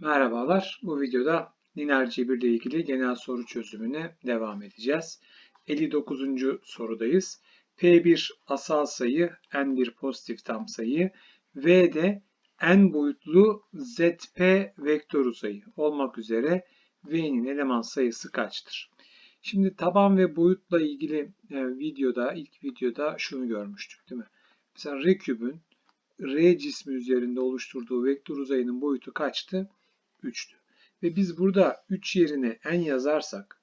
Merhabalar. Bu videoda lineer cebir ile ilgili genel soru çözümüne devam edeceğiz. 59. sorudayız. P1 asal sayı, N1 pozitif tam sayı, V de N boyutlu ZP vektör uzayı olmak üzere V'nin eleman sayısı kaçtır? Şimdi taban ve boyutla ilgili e, videoda, ilk videoda şunu görmüştük değil mi? Mesela R kübün R cismi üzerinde oluşturduğu vektör uzayının boyutu kaçtı? 3'tü. Ve biz burada 3 yerine n yazarsak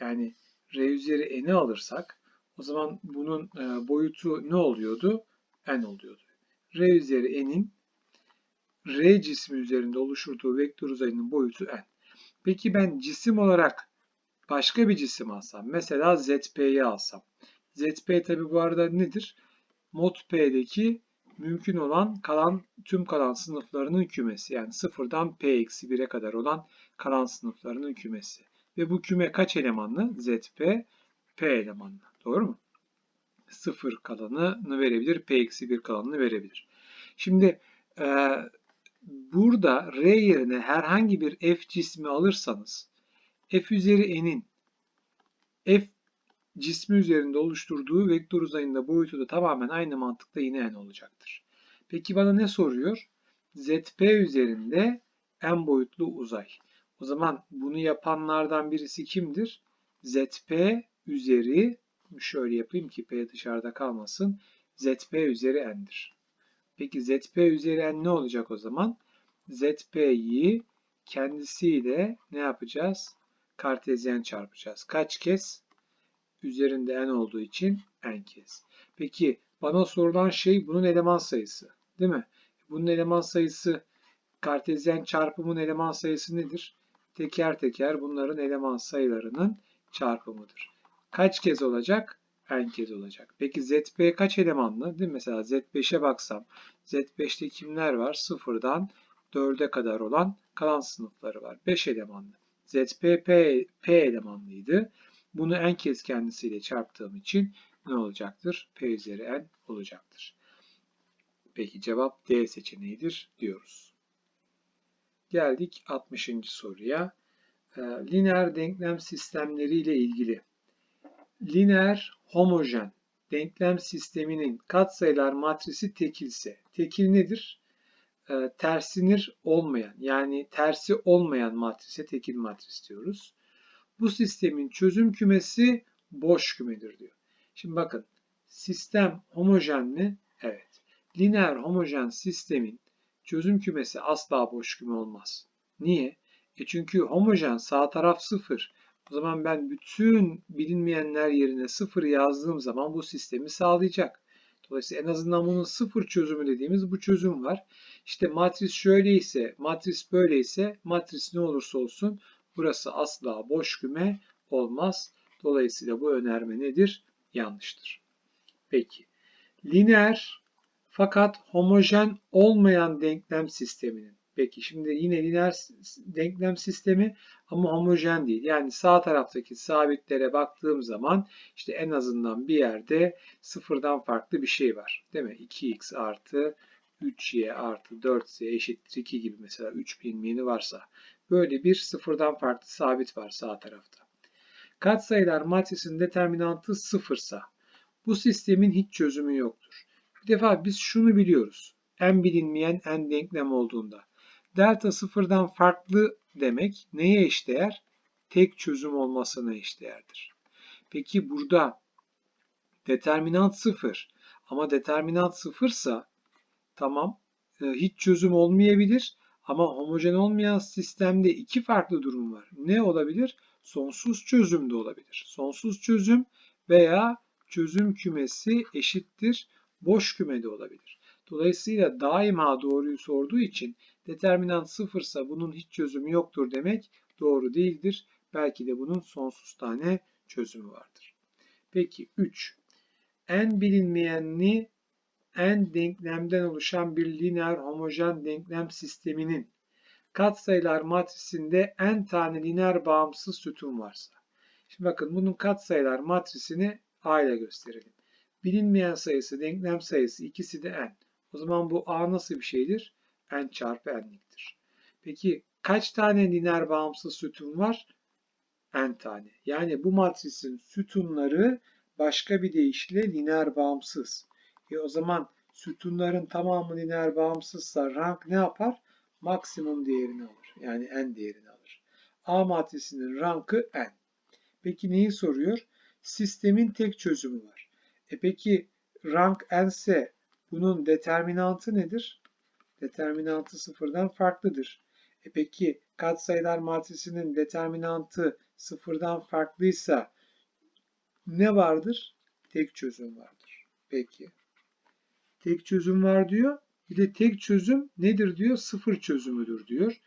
yani r üzeri n'i alırsak o zaman bunun e, boyutu ne oluyordu? n oluyordu. r üzeri n'in r cismi üzerinde oluşturduğu vektör uzayının boyutu n. Peki ben cisim olarak başka bir cisim alsam, mesela ZP'yi alsam. ZP tabi bu arada nedir? Mod P'deki mümkün olan kalan tüm kalan sınıflarının kümesi. Yani sıfırdan p-1'e kadar olan kalan sınıflarının kümesi. Ve bu küme kaç elemanlı? ZP p elemanlı. Doğru mu? Sıfır kalanını verebilir, p-1 kalanını verebilir. Şimdi e, burada R yerine herhangi bir f cismi alırsanız f üzeri n'in f cismi üzerinde oluşturduğu vektör uzayında boyutu da tamamen aynı mantıkta yine n olacaktır. Peki bana ne soruyor? ZP üzerinde n boyutlu uzay. O zaman bunu yapanlardan birisi kimdir? ZP üzeri şöyle yapayım ki P dışarıda kalmasın. ZP üzeri n'dir. Peki ZP üzeri n ne olacak o zaman? ZP'yi kendisiyle ne yapacağız? Kartezyen çarpacağız. Kaç kez? Üzerinde n olduğu için n kez. Peki bana sorulan şey bunun eleman sayısı. Değil mi? Bunun eleman sayısı kartezyen çarpımın eleman sayısı nedir? Teker teker bunların eleman sayılarının çarpımıdır. Kaç kez olacak? n kez olacak. Peki ZP kaç elemanlı? Değil mi? Mesela Z5'e baksam Z5'te kimler var? Sıfırdan 4'e kadar olan kalan sınıfları var. 5 elemanlı. ZP P, P elemanlıydı. Bunu n kez kendisiyle çarptığım için ne olacaktır? P üzeri n olacaktır. Peki cevap D seçeneğidir diyoruz. Geldik 60. soruya. E, lineer denklem sistemleri ile ilgili. Lineer homojen denklem sisteminin katsayılar matrisi tekilse. Tekil nedir? E, tersinir olmayan yani tersi olmayan matrise tekil matris diyoruz. Bu sistemin çözüm kümesi boş kümedir diyor. Şimdi bakın sistem homojen mi? Evet. Lineer homojen sistemin çözüm kümesi asla boş küme olmaz. Niye? E çünkü homojen sağ taraf sıfır. O zaman ben bütün bilinmeyenler yerine sıfır yazdığım zaman bu sistemi sağlayacak. Dolayısıyla en azından bunun sıfır çözümü dediğimiz bu çözüm var. İşte matris şöyleyse, matris böyleyse, matris ne olursa olsun burası asla boş küme olmaz. Dolayısıyla bu önerme nedir? Yanlıştır. Peki. Lineer fakat homojen olmayan denklem sisteminin. Peki şimdi yine lineer denklem sistemi ama homojen değil. Yani sağ taraftaki sabitlere baktığım zaman işte en azından bir yerde sıfırdan farklı bir şey var. Değil mi? 2x artı 3y artı 4z eşittir 2 gibi mesela 3 bilinmeyeni varsa. Böyle bir sıfırdan farklı sabit var sağ tarafta. Katsayılar matrisinin determinantı sıfırsa bu sistemin hiç çözümü yoktur. Bir defa biz şunu biliyoruz. En bilinmeyen en denklem olduğunda. Delta sıfırdan farklı demek neye eşdeğer? Tek çözüm olmasına eşdeğerdir. Peki burada determinant sıfır ama determinant sıfırsa tamam e, hiç çözüm olmayabilir ama homojen olmayan sistemde iki farklı durum var. Ne olabilir? Sonsuz çözüm de olabilir. Sonsuz çözüm veya çözüm kümesi eşittir boş kümede olabilir. Dolayısıyla daima doğruyu sorduğu için determinant sıfırsa bunun hiç çözümü yoktur demek doğru değildir. Belki de bunun sonsuz tane çözümü vardır. Peki 3. En bilinmeyenli en denklemden oluşan bir lineer homojen denklem sisteminin katsayılar matrisinde n tane lineer bağımsız sütun varsa. Şimdi bakın bunun katsayılar matrisini A ile gösterelim. Bilinmeyen sayısı, denklem sayısı ikisi de n. O zaman bu A nasıl bir şeydir? n çarpı n'liktir. Peki Kaç tane lineer bağımsız sütun var? n tane. Yani bu matrisin sütunları başka bir deyişle lineer bağımsız. E o zaman sütunların tamamı lineer bağımsızsa rank ne yapar? Maksimum değerini alır. Yani n değerini alır. A matrisinin rankı n. Peki neyi soruyor? Sistemin tek çözümü var. E peki rank n ise bunun determinantı nedir? Determinantı sıfırdan farklıdır. E peki katsayılar matrisinin determinantı sıfırdan farklıysa ne vardır? Tek çözüm vardır. Peki. Tek çözüm var diyor. Bir de tek çözüm nedir diyor? Sıfır çözümüdür diyor.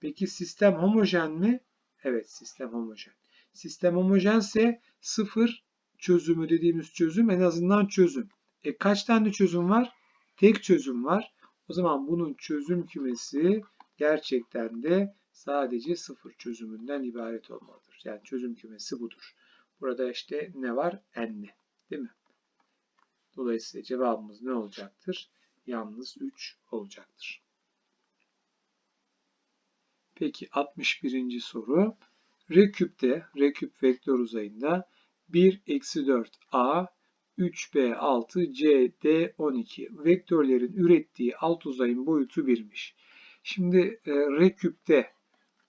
Peki sistem homojen mi? Evet sistem homojen. Sistem homojense sıfır çözümü dediğimiz çözüm en azından çözüm. E kaç tane çözüm var? Tek çözüm var. O zaman bunun çözüm kümesi gerçekten de sadece sıfır çözümünden ibaret olmalıdır. Yani çözüm kümesi budur. Burada işte ne var? N'li. Değil mi? Dolayısıyla cevabımız ne olacaktır? Yalnız 3 olacaktır. Peki 61. soru. R küpte, R küp vektör uzayında 1 eksi 4 a 3b6 cd 12 vektörlerin ürettiği alt uzayın boyutu 1'miş. Şimdi e, R küpte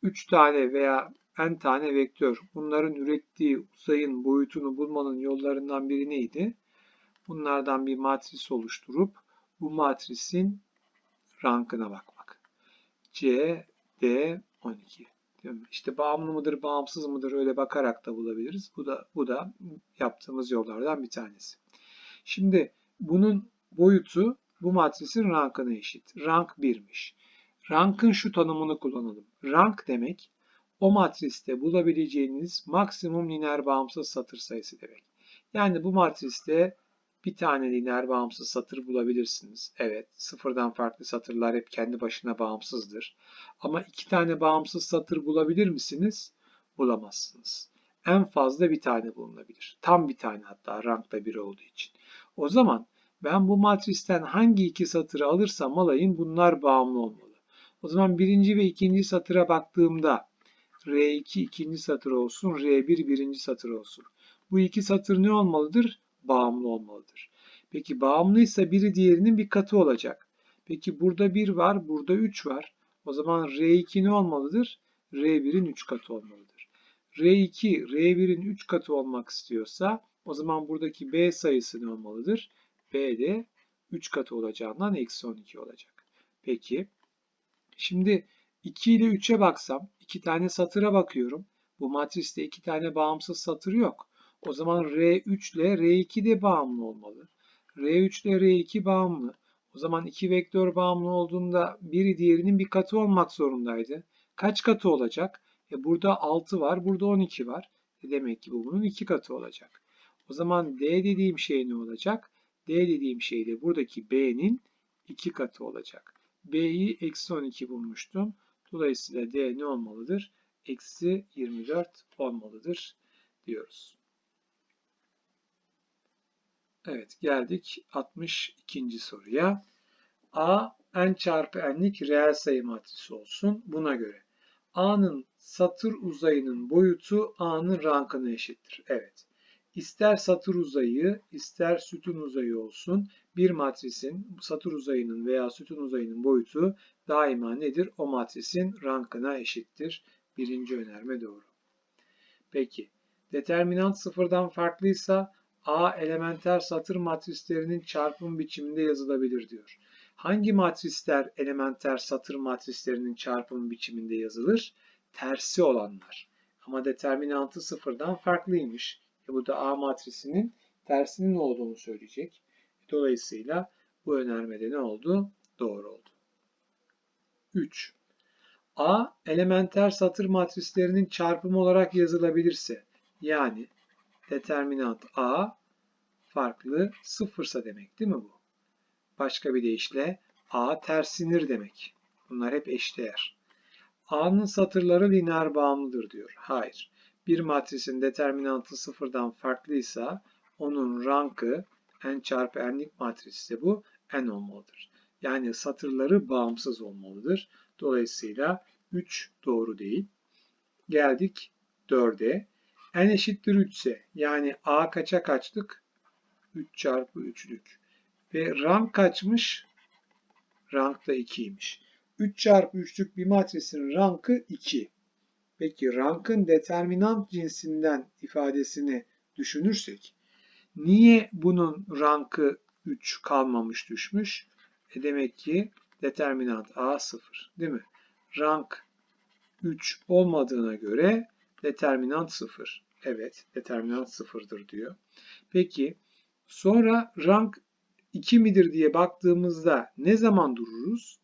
3 tane veya n tane vektör bunların ürettiği uzayın boyutunu bulmanın yollarından biri neydi? Bunlardan bir matris oluşturup bu matrisin rankına bakmak. C, D, 12. İşte bağımlı mıdır, bağımsız mıdır öyle bakarak da bulabiliriz. Bu da bu da yaptığımız yollardan bir tanesi. Şimdi bunun boyutu bu matrisin rankına eşit. Rank 1'miş. Rank'ın şu tanımını kullanalım. Rank demek o matriste bulabileceğiniz maksimum lineer bağımsız satır sayısı demek. Yani bu matriste bir tane lineer bağımsız satır bulabilirsiniz. Evet, sıfırdan farklı satırlar hep kendi başına bağımsızdır. Ama iki tane bağımsız satır bulabilir misiniz? Bulamazsınız. En fazla bir tane bulunabilir. Tam bir tane hatta rankta bir olduğu için. O zaman ben bu matristen hangi iki satırı alırsam alayım bunlar bağımlı olmalı. O zaman birinci ve ikinci satıra baktığımda R2 ikinci satır olsun, R1 birinci satır olsun. Bu iki satır ne olmalıdır? Bağımlı olmalıdır. Peki bağımlıysa biri diğerinin bir katı olacak. Peki burada 1 var, burada 3 var. O zaman R2 ne olmalıdır? R1'in 3 katı olmalıdır. R2, R1'in 3 katı olmak istiyorsa o zaman buradaki B sayısı ne olmalıdır? B de 3 katı olacağından eksi 12 olacak. Peki Şimdi 2 ile 3'e baksam, 2 tane satıra bakıyorum. Bu matriste 2 tane bağımsız satır yok. O zaman R3 ile R2 de bağımlı olmalı. R3 ile R2 bağımlı. O zaman iki vektör bağımlı olduğunda biri diğerinin bir katı olmak zorundaydı. Kaç katı olacak? E burada 6 var, burada 12 var. E demek ki bu bunun iki katı olacak. O zaman D dediğim şey ne olacak? D dediğim şey de buradaki B'nin iki katı olacak. B'yi eksi 12 bulmuştum. Dolayısıyla D ne olmalıdır? Eksi 24 olmalıdır diyoruz. Evet geldik 62. soruya. A n çarpı n'lik reel sayı matrisi olsun. Buna göre A'nın satır uzayının boyutu A'nın rankına eşittir. Evet. İster satır uzayı, ister sütun uzayı olsun bir matrisin satır uzayının veya sütun uzayının boyutu daima nedir? O matrisin rankına eşittir. Birinci önerme doğru. Peki, determinant sıfırdan farklıysa A elementer satır matrislerinin çarpım biçiminde yazılabilir diyor. Hangi matrisler elementer satır matrislerinin çarpım biçiminde yazılır? Tersi olanlar. Ama determinantı sıfırdan farklıymış. E bu da A matrisinin tersinin olduğunu söyleyecek. Dolayısıyla bu önermede ne oldu? Doğru oldu. 3. A elementer satır matrislerinin çarpımı olarak yazılabilirse yani determinant A farklı sıfırsa demek değil mi bu? Başka bir deyişle A tersinir demek. Bunlar hep eşdeğer. A'nın satırları lineer bağımlıdır diyor. Hayır. Bir matrisin determinantı sıfırdan farklıysa onun rankı n çarpı n'lik matris ise bu n olmalıdır. Yani satırları bağımsız olmalıdır. Dolayısıyla 3 doğru değil. Geldik 4'e. n eşittir 3 ise yani a kaça kaçlık? 3 çarpı 3'lük. Ve rank kaçmış? Rank da 2'ymiş. 3 çarpı 3'lük bir matrisin rankı 2. Peki rankın determinant cinsinden ifadesini düşünürsek niye bunun rankı 3 kalmamış düşmüş? E demek ki determinant A 0 değil mi? Rank 3 olmadığına göre determinant 0. Evet determinant 0'dır diyor. Peki sonra rank 2 midir diye baktığımızda ne zaman dururuz?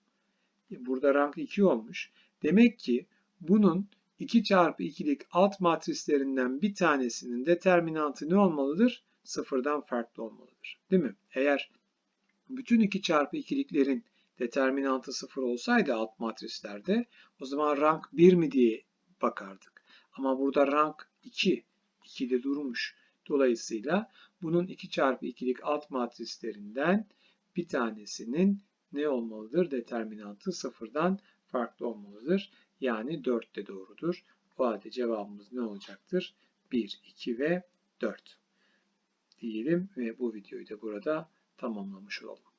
E, burada rank 2 olmuş. Demek ki bunun 2 çarpı 2'lik alt matrislerinden bir tanesinin determinantı ne olmalıdır? Sıfırdan farklı olmalıdır. Değil mi? Eğer bütün 2 çarpı 2'liklerin determinantı sıfır olsaydı alt matrislerde o zaman rank 1 mi diye bakardık. Ama burada rank 2. 2'de durmuş. Dolayısıyla bunun 2 çarpı 2'lik alt matrislerinden bir tanesinin ne olmalıdır? Determinantı sıfırdan farklı olmalıdır. Yani 4 de doğrudur. O halde cevabımız ne olacaktır? 1, 2 ve 4 diyelim ve bu videoyu da burada tamamlamış olalım.